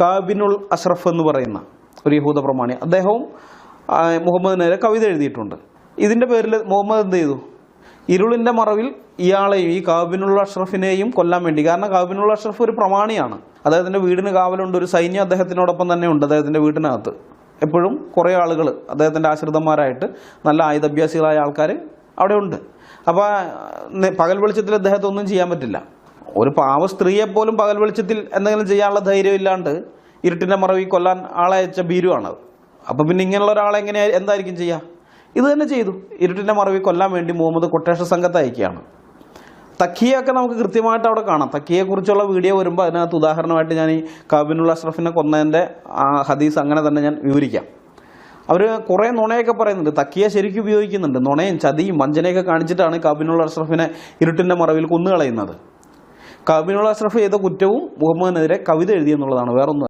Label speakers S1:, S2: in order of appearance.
S1: കാബിനുൽ അഷ്റഫ് എന്ന് പറയുന്ന ഒരു യഹൂദ പ്രമാണി. അദ്ദേഹവും മുഹമ്മദ് നേരെ കവിത എഴുതിയിട്ടുണ്ട്. ഇതിന്റെ പേരിൽ മുഹമ്മദ് എന്ത് ചെയ്തു? ഇരുളിന്റെ മറവിൽ ഇയാളെയും ഈ കാബിനുള്ള അഷ്റഫിനെയും കൊല്ലാൻ വേണ്ടി കാരണം കാബിനുള്ള അഷ്റഫ് ഒരു പ്രമാണിയാണ്. അദ്ദേഹത്തിന്റെ വീടിന് കാവലുണ്ട് ഒരു സൈന്യം അദ്ദേഹത്തിനോടൊപ്പം തന്നെ ഉണ്ട് അദ്ദേഹത്തിന്റെ വീടിനകത്ത് എപ്പോഴും കുറേ ആളുകൾ അദ്ദേഹത്തിന്റെ ആശ്രിതന്മാരായിട്ട് നല്ല ആയുധാഭ്യാസികളായ ആൾക്കാർ അവിടെ ഉണ്ട്. അപ്പോൾ പകൽ വെളിച്ചത്തിൽ അദ്ദേഹത്തെ ഒന്നും ചെയ്യാൻ പറ്റില്ല. ഒരു പാവ സ്ത്രീയെ പോലും പകൽ വെളിച്ചത്തിൽ എന്തെങ്കിലും ചെയ്യാനുള്ള ധൈര്യം ഇല്ലാണ്ട് ഇരുട്ടിന്റെ മറവിൽ കൊല്ലാൻ ആളെ അയച്ച ഭീരുവാണത് അപ്പം പിന്നെ ഇങ്ങനെയുള്ള ഒരാളെ എങ്ങനെ എന്തായിരിക്കും ചെയ്യുക ഇത് തന്നെ ചെയ്തു. ഇരുട്ടിന്റെ മറവി കൊല്ലാൻ വേണ്ടി മുഹമ്മദ് കൊട്ടേഷ സംഘത്തെ അയക്കുകയാണ്. തക്കിയൊക്കെ നമുക്ക് കൃത്യമായിട്ട് അവിടെ കാണാം. തക്കിയെക്കുറിച്ചുള്ള വീഡിയോ വരുമ്പോൾ അതിനകത്ത് ഉദാഹരണമായിട്ട് ഞാൻ ഈ കാബിനുള്ള അഷ്റഫിനെ കൊന്നതിന്റെ ആ ഹദീസ് അങ്ങനെ തന്നെ ഞാൻ വിവരിക്കാം. അവർ കുറേ നുണയൊക്കെ പറയുന്നുണ്ട്. തക്കിയെ ശരിക്കും ഉപയോഗിക്കുന്നുണ്ട്. നുണയും ചതിയും വഞ്ചനയൊക്കെ കാണിച്ചിട്ടാണ് കാബിനുള്ള അഷ്റഫിനെ ഇരുട്ടിന്റെ മറവിൽ കൊന്നുകളയുന്നത്. കാബിനുള്ള അഷ്റഫ് ചെയ്ത കുറ്റവും മുഹമ്മദിനെതിരെ കവിത എഴുതിയെന്നുള്ളതാണ് വേറൊന്നും